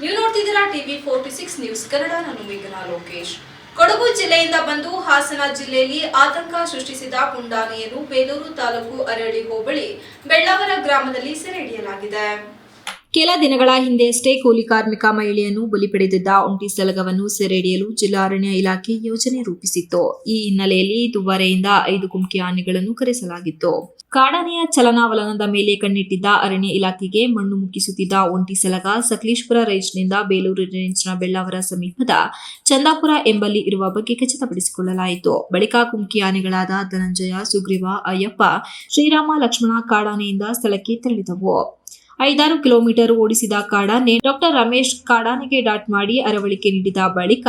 ನೀವು ನೋಡ್ತಿದ್ದೀರಾ TV forty six news Kannada, ನಾನು ಮೇಘನಾ ಲೋಕೇಶ್. ಕೊಡಗು ಜಿಲ್ಲೆಯಿಂದ ಬಂದು ಹಾಸನ ಜಿಲ್ಲೆಯಲ್ಲಿ ಆತಂಕ ಸೃಷ್ಟಿಸಿದ ಪುಂಡಾನೆಯನ್ನು ಬೇಲೂರು ತಾಲೂಕು ಅರಳಿ ಹೋಬಳಿ, ಬೆಳ್ಳವರ ಗ್ರಾಮದಲ್ಲಿ ಸೆರೆಹಿಡಿಯಲಾಗಿದೆ ಕೆಲ ದಿನಗಳ ಹಿಂದೆಯಷ್ಟೇ ಕೂಲಿ ಕಾರ್ಮಿಕ ಮಹಿಳೆಯನ್ನು ಬಲಿ ಪಡೆದಿದ್ದ ಒಂಟಿ ಸಲಗವನ್ನು ಸೆರೆ ಹಿಡಿಯಲು ಜಿಲ್ಲಾ ಅರಣ್ಯ ಇಲಾಖೆ ಯೋಜನೆ ರೂಪಿಸಿತ್ತು. ಈ ಹಿನ್ನೆಲೆಯಲ್ಲಿ ದುಬಾರೆಯಿಂದ ಐದು ಕುಮ್ಕಿ ಆನೆಗಳನ್ನು ಕರೆಸಲಾಗಿತ್ತು. ಕಾಡಾನೆಯ ಚಲನಾವಲನದ ಮೇಲೆ ಕಣ್ಣಿಟ್ಟಿದ್ದ ಅರಣ್ಯ ಇಲಾಖೆಗೆ ಮಣ್ಣು ಮುಕ್ಕಿಸುತ್ತಿದ್ದ ಒಂಟಿ ಸಲಗ ಸಕಲೇಶ್ಪುರ ರೇಂಜ್ನಿಂದ ಬೇಲೂರು ರೇಂಜ್ನ ಬೆಳ್ಳಾವರ ಸಮೀಪದ ಚಂದಾಪುರ ಎಂಬಲ್ಲಿ ಇರುವ ಬಗ್ಗೆ ಖಚಿತಪಡಿಸಿಕೊಳ್ಳಲಾಯಿತು. ಬಳಿಕ ಕುಮ್ಕಿ ಆನೆಗಳಾದ ಧನಂಜಯ, ಸುಗ್ರೀವ, ಅಯ್ಯಪ್ಪ, ಶ್ರೀರಾಮ, ಲಕ್ಷ್ಮಣ ಕಾಡಾನೆಯಿಂದ ಸ್ಥಳಕ್ಕೆ ತೆರಳಿದವು. ಐದಾರು ಕಿಲೋಮೀಟರ್ ಓಡಿಸಿದ ಕಾಡಾನೆ ಡಾಕ್ಟರ್ ರಮೇಶ್ ಕಾಡಾನೆಗೆ ಡಾಟ್ ಮಾಡಿ ಅರವಳಿಕೆ ನೀಡಿದ ಬಳಿಕ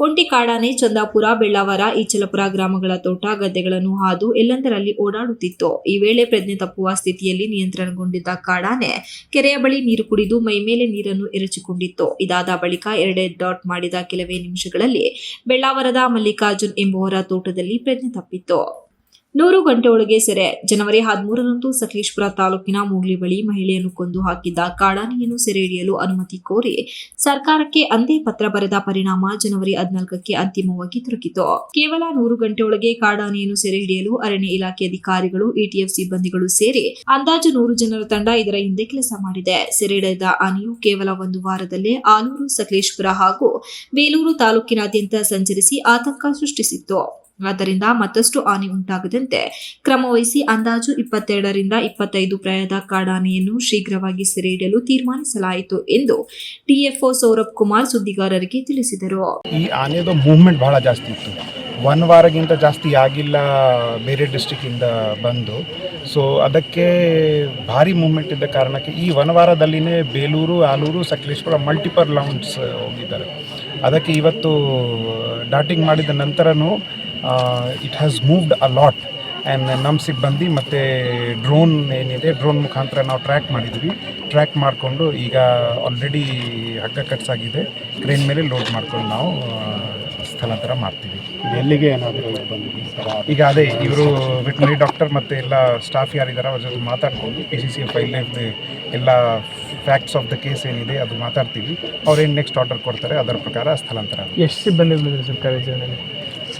ಒಂಟಿ ಕಾಡಾನೆ ಚಂದಾಪುರ, ಬೆಳ್ಳಾವರ, ಈಚಲಪುರ ಗ್ರಾಮಗಳ ತೋಟ ಗದ್ದೆಗಳನ್ನು ಹಾದು ಎಲ್ಲೆಂದರಲ್ಲಿ ಓಡಾಡುತ್ತಿತ್ತು, ಈ ವೇಳೆ ಪ್ರಜ್ಞೆ ತಪ್ಪುವ ಸ್ಥಿತಿಯಲ್ಲಿ ನಿಯಂತ್ರಣಗೊಂಡಿದ್ದ ಕಾಡಾನೆ ಕೆರೆಯ ಬಳಿ ನೀರು ಕುಡಿದು ಮೈಮೇಲೆ ನೀರನ್ನು ಎರಚಿಕೊಂಡಿತ್ತು. ಇದಾದ ಬಳಿಕ ಎರಡೇ ಡಾಟ್ ಮಾಡಿದ ಕೆಲವೇ ನಿಮಿಷಗಳಲ್ಲಿ ಬೆಳ್ಳಾವರದ ಮಲ್ಲಿಕಾರ್ಜುನ್ ಎಂಬುವರ ತೋಟದಲ್ಲಿ ಪ್ರಜ್ಞೆ ತಪ್ಪಿತ್ತು. ನೂರು ಗಂಟೆ ಒಳಗೆ ಸೆರೆ. ಜನವರಿ ಹದಿಮೂರರಂದು ಸಕಲೇಶ್ಪುರ ತಾಲೂಕಿನ ಮೂಗ್ಲಿ ಬಳಿ ಮಹಿಳೆಯನ್ನು ಕೊಂದು ಹಾಕಿದ್ದ ಕಾಡಾನೆಯನ್ನು ಸೆರೆ ಹಿಡಿಯಲು ಅನುಮತಿ ಕೋರಿ ಸರ್ಕಾರಕ್ಕೆ ಅಂದೇ ಪತ್ರ ಬರೆದ ಪರಿಣಾಮ ಜನವರಿ ಹದಿನಾಲ್ಕಕ್ಕೆ ಅಂತಿಮವಾಗಿ ದೊರಕಿತು. ಕೇವಲ ನೂರು ಗಂಟೆ ಒಳಗೆ ಕಾಡಾನೆಯನ್ನು ಸೆರೆ ಹಿಡಿಯಲು ಅರಣ್ಯ ಇಲಾಖೆ ಅಧಿಕಾರಿಗಳು, ಎಟಿಎಫ್ ಸಿಬ್ಬಂದಿಗಳು ಸೇರಿ ಅಂದಾಜು ನೂರು ಜನರ ತಂಡ ಇದರ ಹಿಂದೆ ಕೆಲಸ ಮಾಡಿದೆ. ಸೆರೆ ಹಿಡಿದ ಆನೆಯು ಕೇವಲ ಒಂದು ವಾರದಲ್ಲೇ ಆಲೂರು ಸಕಲೇಶ್ಪುರ ಹಾಗೂ ಬೇಲೂರು ತಾಲೂಕಿನಾದ್ಯಂತ ಸಂಚರಿಸಿ ಆತಂಕ ಸೃಷ್ಟಿಸಿತ್ತು. ಆದ್ದರಿಂದ ಮತ್ತಷ್ಟು ಹಾನಿ ಉಂಟಾಗದಂತೆ ಕ್ರಮವಹಿಸಿ ಅಂದಾಜು ಇಪ್ಪತ್ತೆರಡರಿಂದ ಇಪ್ಪತ್ತೈದು ಪ್ರಯದ ಕಾಡಾನೆಯನ್ನು ಶೀಘ್ರವಾಗಿ ಸೆರೆ ಹಿಡಿಯಲು ತೀರ್ಮಾನಿಸಲಾಯಿತು ಎಂದು ಟಿಎಫ್ಒ ಸೌರಭ್ ಕುಮಾರ್ ಸುದ್ದಿಗಾರರಿಗೆ ತಿಳಿಸಿದರು. ಈ ಆನೆದು ಮೂವ್ಮೆಂಟ್ ಬಹಳ ಜಾಸ್ತಿ ಇತ್ತು. ಒನ್ ವಾರಗಿಂತ ಜಾಸ್ತಿ ಆಗಿಲ್ಲ ಬೇರೆ ಡಿಸ್ಟಿಕ್ಕಿಂದ ಬಂದು. ಸೊ ಅದಕ್ಕೆ ಭಾರಿ ಮೂವ್ಮೆಂಟ್ ಇದ್ದ ಕಾರಣಕ್ಕೆ ಈ ಒನ್ ವಾರದಲ್ಲಿನೇ ಬೇಲೂರು ಆಲೂರು ಸಕಲೇಶ್ಪುರ ಮಲ್ಟಿಪಲ್ ಲೌಂಡ್ಸ್ ಹೋಗಿದ್ದಾರೆ. ಅದಕ್ಕೆ ಇವತ್ತು ಡಾಟಿಂಗ್ ಮಾಡಿದ ನಂತರನೂ it has moved a lot and ನಮ್ಮ ಸಿಬ್ಬಂದಿ ಮತ್ತು ಡ್ರೋನ್ ಏನಿದೆ ಡ್ರೋನ್ ಮುಖಾಂತರ ನಾವು ಟ್ರ್ಯಾಕ್ ಮಾಡಿದ್ವಿ. ಟ್ರ್ಯಾಕ್ ಮಾಡಿಕೊಂಡು ಈಗ ಆಲ್ರೆಡಿ ಹಗ್ಗ ಕಟ್ಸಾಗಿದೆ. ಕ್ರೇನ್ ಮೇಲೆ ಲೋಡ್ ಮಾಡ್ಕೊಂಡು ನಾವು ಸ್ಥಳಾಂತರ ಮಾಡ್ತೀವಿ. ಎಲ್ಲಿಗೆ ಏನಾದರೂ ಈಗ ಅದೇ ಇವರು ವೆಟನರಿ ಡಾಕ್ಟರ್ ಮತ್ತು ಎಲ್ಲ ಸ್ಟಾಫ್ ಯಾರಿದ್ದಾರೆ ಅವ್ರ ಜೊತೆ ಮಾತಾಡ್ಕೊಂಡು ಪಿ ಸಿ ಸಿ ಎಫ್ ಐಲ್ ಎಲ್ಲ ಫ್ಯಾಕ್ಟ್ಸ್ ಆಫ್ ದ ಕೇಸ್ ಏನಿದೆ ಅದು ಮಾತಾಡ್ತೀವಿ. ಅವ್ರೇನು ನೆಕ್ಸ್ಟ್ ಆರ್ಡರ್ ಕೊಡ್ತಾರೆ ಅದರ ಪ್ರಕಾರ ಸ್ಥಳಾಂತರ ಎಷ್ಟು ಸಿಬ್ಬಂದಿಗಳಿದೆ ಸರ್ಕಾರಿ ಕಾರ್ಯಾಚರಣೆಯಲ್ಲಿ?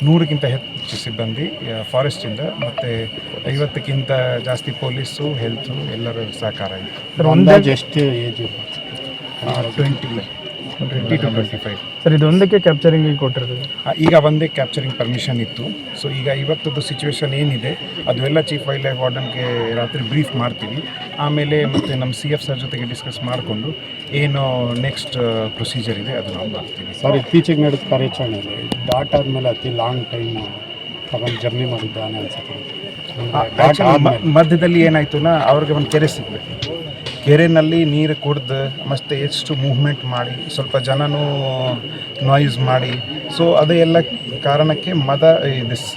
ನೂರಕ್ಕಿಂತ ಹೆಚ್ಚು ಸಿಬ್ಬಂದಿ ಫಾರೆಸ್ಟಿಂದ ಮತ್ತು ಐವತ್ತಕ್ಕಿಂತ ಜಾಸ್ತಿ ಪೊಲೀಸು ಹೆಲ್ತು ಎಲ್ಲರ ಸಹಕಾರ ಇದೆ ಎಷ್ಟು age twenty twenty two twenty five sir ಇದು ಒಂದಕ್ಕೆ ಕ್ಯಾಪ್ಚರಿಂಗ್ ಕೊಟ್ಟಿರೋದು. ಈಗ ಒಂದೇ ಕ್ಯಾಪ್ಚರಿಂಗ್ ಪರ್ಮಿಷನ್ ಇತ್ತು. ಸೊ ಈಗ ಇವತ್ತದ್ದು ಸಿಚುವೇಶನ್ ಏನಿದೆ ಅದೆಲ್ಲ ಎಲ್ಲ ಚೀಫ್ ವೈಲ್ಡ್ ಲೈಫ್ ವಾರ್ಡನ್ಗೆ ರಾತ್ರಿ ಬ್ರೀಫ್ ಮಾಡ್ತೀವಿ. ಆಮೇಲೆ ಮತ್ತು ನಮ್ಮ ಸಿ ಎಫ್ ಸರ್ ಜೊತೆಗೆ ಡಿಸ್ಕಸ್ ಮಾಡಿಕೊಂಡು ಏನು ನೆಕ್ಸ್ಟ್ ಪ್ರೊಸೀಜರ್ ಇದೆ ಅದು ನಾವು ಮಾಡ್ತೀವಿ. ಸರ್ ಇತ್ತೀಚೆಗೆ ನಡೆದ ಕಾರ್ಯಾಚರಣೆಯಲ್ಲಿ ಡಾಟ್ ಆದಮೇಲೆ ಅತಿ ಲಾಂಗ್ ಟೈಮ್ ತಗೊಂಡು ಜರ್ನಿ ಮಾಡಿದ್ದಾನೆ ಅನ್ಸುತ್ತೆ. ಮಧ್ಯದಲ್ಲಿ ಏನಾಯ್ತು ನಾ ಅವ್ರಿಗೆ ಒಂದು ಕೆರೆ ಸಿಗಬೇಕು. ಕೆರೆನಲ್ಲಿ ನೀರು ಕುಡ್ದು ಮತ್ತು ಎಷ್ಟು ಮೂವ್ಮೆಂಟ್ ಮಾಡಿ ಸ್ವಲ್ಪ ಜನನೂ ನಾಯ್ಸ್ ಮಾಡಿ. ಸೊ ಅದೇ ಎಲ್ಲ ಕಾರಣಕ್ಕೆ ಮದ this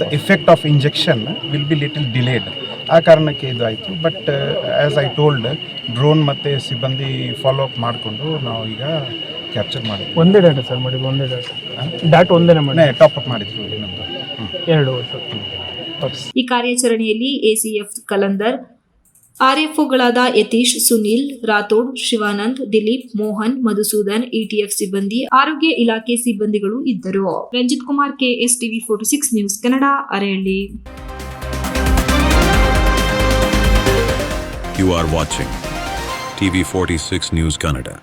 the effect of injection will be little delayed ಆ ಕಾರಣಕ್ಕೆ ಇದು ಆಯಿತು but as I told drone ಮತ್ತು ಸಿಬ್ಬಂದಿ ಫಾಲೋ ಅಪ್ ಮಾಡಿಕೊಂಡು ನಾವು ಈಗ ಕ್ಯಾಪ್ಚರ್ ಮಾಡಿ ಒಂದೇ ಡಾಟಾ ಸರ್ ಮಾಡಿ ಒಂದೇ ಡಾಟಾ ಡಾಟ್ ಒಂದೇ ಮಾಡಿ ಟಾಪ್ ಅಪ್ ಮಾಡಿದ್ರು ಇನ್ನೊಂದು. ಎರಡು ಈ ಕಾರ್ಯಾಚರಣೆಯಲ್ಲಿ ಎಸಿಎಫ್ ಕಲಂದರ್ ಆರ್ಎಫ್ಒಗಳಾದ ಯತೀಶ್, ಸುನೀಲ್, ರಾಥೋಡ್, ಶಿವಾನಂದ್, ದಿಲೀಪ್, ಮೋಹನ್, ಮಧುಸೂದನ್, ಇಟಿಎಫ್ ಸಿಬ್ಬಂದಿ, ಆರೋಗ್ಯ ಇಲಾಖೆ ಸಿಬ್ಬಂದಿಗಳು ಇದ್ದರು Ranjit Kumar KS TV forty six news Kannada, Arehalli You are watching TV 46 News Kannada.